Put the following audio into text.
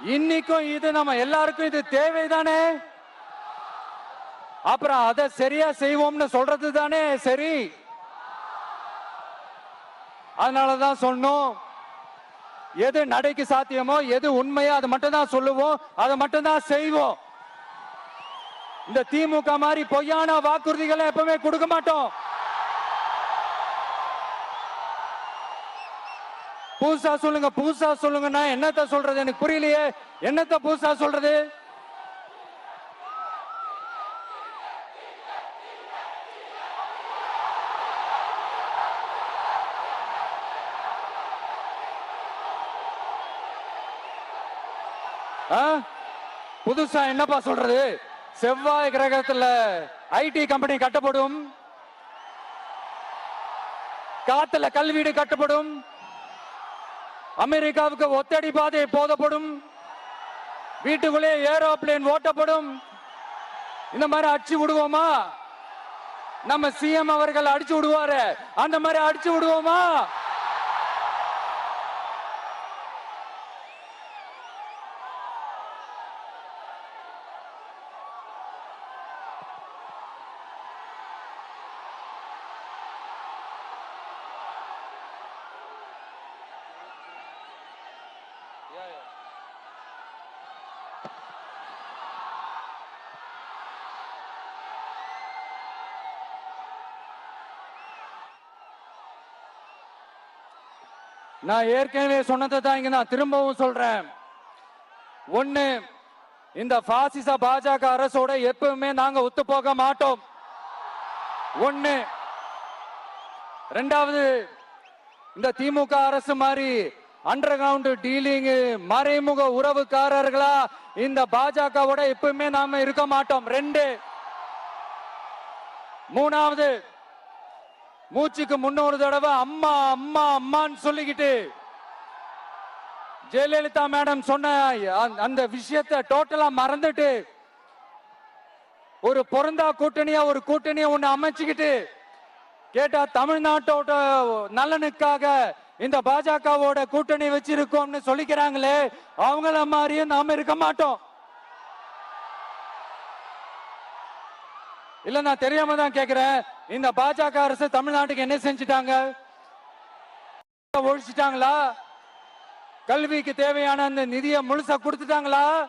இன்னைக்கும் இது நம்ம எல்லாருக்கும் இது தேவைதானே? அப்புறம் அதை சரியா செய்வோம்னு சொல்றது தானே சரி? அதனாலதான் சொன்னோம் எது நடைக்கு சாத்தியமோ எது உண்மையோ அதை மட்டும் தான் சொல்லுவோம் அதை மட்டும் தான் செய்வோம். இந்த திமுக மாதிரி பொய்யான வாக்குறுதிகளை எப்பவுமே கொடுக்க மாட்டோம். புதுசா சொல்லுங்க புதுசா சொல்லுங்கன்னா என்னத்த சொல்றது? எனக்கு புரியலையே. என்னத்த புதுசா சொல்றது? ஆ? புதுசா என்னப்பா சொல்றது? செவ்வாய் கிரகத்துல ஐடி கம்பெனி கட்டப்படும். காத்துல கல்வீடு கட்டப்படும். அமெரிக்காவுக்கு ஒத்தடி பாதை போதப்படும். வீட்டுக்குள்ளே ஏரோப்ளேன் ஓட்டப்படும். இந்த மாதிரி அடிச்சு விடுவோமா? நம்ம சிஎம் அவர்கள் அடிச்சு விடுவாரு. அந்த மாதிரி அடிச்சு விடுவோமா? நான் ஏற்கனவே சொன்னதை தான் இங்க நான் திரும்பவும் சொல்றேன். ஒண்ணு இந்த பாசிச பாஜக அரசோட எப்பவுமே நாங்க ஒத்து போக மாட்டோம். ஒண்ணு ரெண்டாவது இந்த திமுக அரசு மாதிரி அண்டர் கிரவுண்ட் டீலிங் மறைமுக உறவுக்காரர்களா? இந்த பாஜகவோட எப்பவுமே நாம இருக்க மாட்டோம். ரெண்டு. மூணாவது. மூச்சுக்கு முன்னொரு தடவை அம்மா அம்மா அம்மான்னு சொல்லிக்கிட்டு ஜெயலலிதா மேடம் சொன்ன அந்த- அந்த விஷயத்தை டோட்டலா மறந்துட்டு ஒரு பொருந்தா கூட்டணியா ஒரு கூட்டணியை ஒண்ணு அமைச்சுக்கிட்டு கேட்டா தமிழ்நாட்டோட நலனுக்காக இந்த பாஜகவோட கூட்டணி வச்சிருக்கோம்னு சொல்லிக்கிறாங்களே அவங்கள மாதிரியும் நாம இருக்க மாட்டோம். இல்ல நான் தெரியாம தான் கேக்குறேன். இந்த பாஜக அரசு தமிழ்நாட்டுக்கு என்ன செஞ்சுட்டாங்க? ஒழிச்சிட்டாங்களா? கல்விக்கு தேவையான அந்த நிதியை முழுசா கொடுத்துட்டாங்களா?